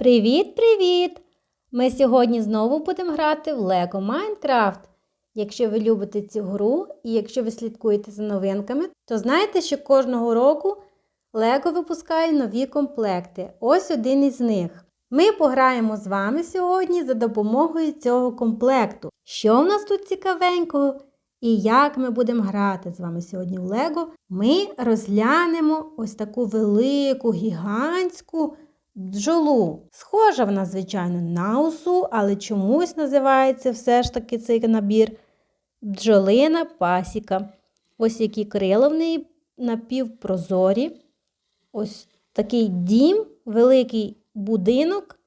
Привіт-привіт! Ми сьогодні знову будемо грати в Lego Minecraft. Якщо ви любите цю гру і якщо ви слідкуєте за новинками, то знаєте, що кожного року Lego випускає нові комплекти. Ось один із них. Ми пограємо з вами сьогодні за допомогою цього комплекту. Що в нас тут цікавенького? І як ми будемо грати з вами сьогодні в Лего, ми розглянемо ось таку велику, гігантську бджолу. Схожа вона, звичайно, на осу, але чомусь називається все ж таки цей набір бджолина пасіка. Ось які крила в неї напівпрозорі. Ось такий дім, великий будинок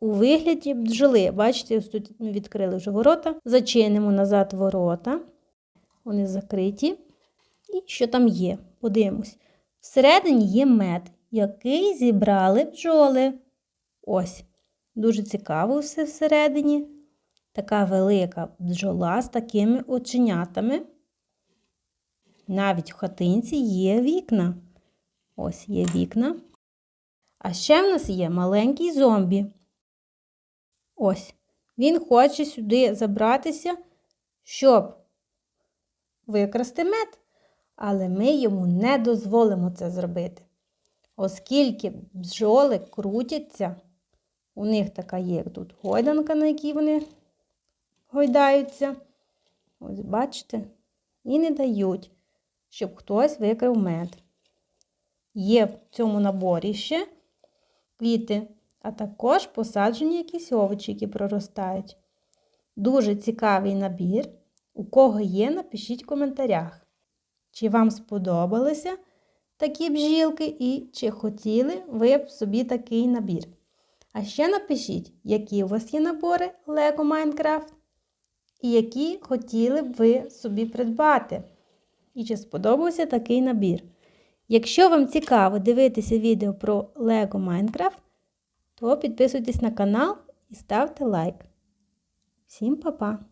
у вигляді бджоли. Бачите, ось тут ми відкрили вже ворота. Зачинимо назад ворота. Вони закриті. І що там є? Подивимось. Всередині є мед, який зібрали бджоли. Ось. Дуже цікаво все всередині. Така велика бджола з такими оченятами. Навіть в хатинці є вікна. Ось є вікна. А ще в нас є маленький зомбі. Ось. Він хоче сюди забратися, щоб викрасти мед, але ми йому не дозволимо це зробити. Оскільки бджоли крутяться, у них така є тут гойданка, на якій вони гойдаються. Ось бачите, і не дають, щоб хтось викрав мед. Є в цьому наборі ще квіти, а також посаджені якісь овочі, які проростають. Дуже цікавий набір. У кого є, напишіть в коментарях, чи вам сподобалися такі бжілки і чи хотіли ви б собі такий набір. А ще напишіть, які у вас є набори Lego Minecraft і які хотіли б ви собі придбати. І чи сподобався такий набір. Якщо вам цікаво дивитися відео про Lego Minecraft, то підписуйтесь на канал і ставте лайк. Всім па-па!